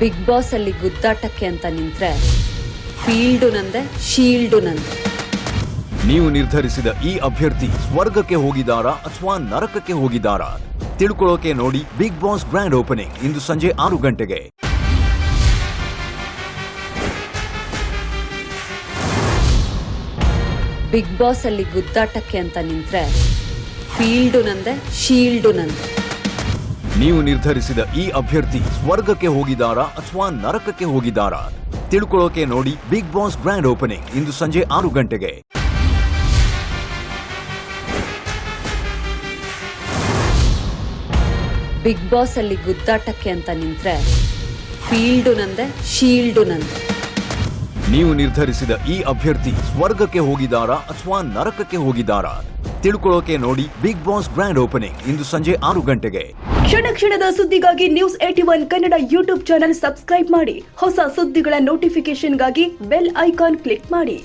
Big boss ಅಲ್ಲಿ ಗುದ್ದಾಟಕ್ಕೆ ಅಂತ ನಿಂತ್ರೆ field ನಂದೆ ಶೀಲ್ಡು ನಂದೆ. ನೀವು ನಿರ್ಧರಿಸಿದ ಈ ಅಭ್ಯರ್ಥಿ ಸ್ವರ್ಗಕ್ಕೆ ಹೋಗಿದಾರಾ ಅಥವಾ ನರಕಕ್ಕೆ ಹೋಗಿದಾರಾ ತಿಳ್ಕೊಳ್ಳೋಕೆ ನೋಡಿ ಬಿಗ್ ಬಾಸ್ ಗ್ರ್ಯಾಂಡ್ ಓಪನಿಂಗ್ ಇಂದು ಸಂಜೆ ಆರು ಗಂಟೆಗೆ. ಬಿಗ್ ಬಾಸ್ ಅಲ್ಲಿ ಗುದ್ದಾಟಕ್ಕೆ ಅಂತ ನಿಂತ್ರೆ ಫೀಲ್ಡು ನಂದೆ ಶೀಲ್ಡು ನಂದೆ. ನೀವು ನಿರ್ಧರಿಸಿದ ಈ ಅಭ್ಯರ್ಥಿ ಸ್ವರ್ಗಕ್ಕೆ ಹೋಗಿದಾರಾ ಅಥವಾ ನರಕಕ್ಕೆ ಹೋಗಿದಾರಾ ತಿಳ್ಕೊಳ್ಳೋಕೆ ನೋಡಿ ಬಿಗ್ ಬಾಸ್ ಗ್ರ್ಯಾಂಡ್ ಓಪನಿಂಗ್ ಇಂದು ಸಂಜೆ ಆರು ಗಂಟೆಗೆ. ಬಿಗ್ ಬಾಸ್ ಅಲ್ಲಿ ಗುದ್ದಾಟಕ್ಕೆ ಅಂತ ನಿಂತ್ರೆ, ಫೀಲ್ಡು ನಂದೆ, ಶೀಲ್ಡು ನಂದೆ. ನೀವು ನಿರ್ಧರಿಸಿದ ಈ ಅಭ್ಯರ್ಥಿ ಸ್ವರ್ಗಕ್ಕೆ ಹೋಗಿದಾರಾ ಅಥವಾ ನರಕಕ್ಕೆ ಹೋಗಿದಾರಾ ತಿಳ್ಕೊಳ್ಳೋಕೆ ನೋಡಿ ಬಿಗ್ ಬಾಸ್ ಗ್ರ್ಯಾಂಡ್ ಓಪನಿಂಗ್ ಇಂದು ಸಂಜೆ ಆರು ಗಂಟೆಗೆ. ಕ್ಷಣ ಕ್ಷಣದ ಸುದ್ದಿಗಾಗಿ news eighty one Kannada YouTube channel subscribe ಮಾಡಿ. ಹೊಸ ಸುದ್ದಿಗಳ ನೋಟಿಫಿಕೇಶನ್ಗಾಗಿ ಬೆಲ್ ಐಕಾನ್ ಕ್ಲಿಕ್ ಮಾಡಿ.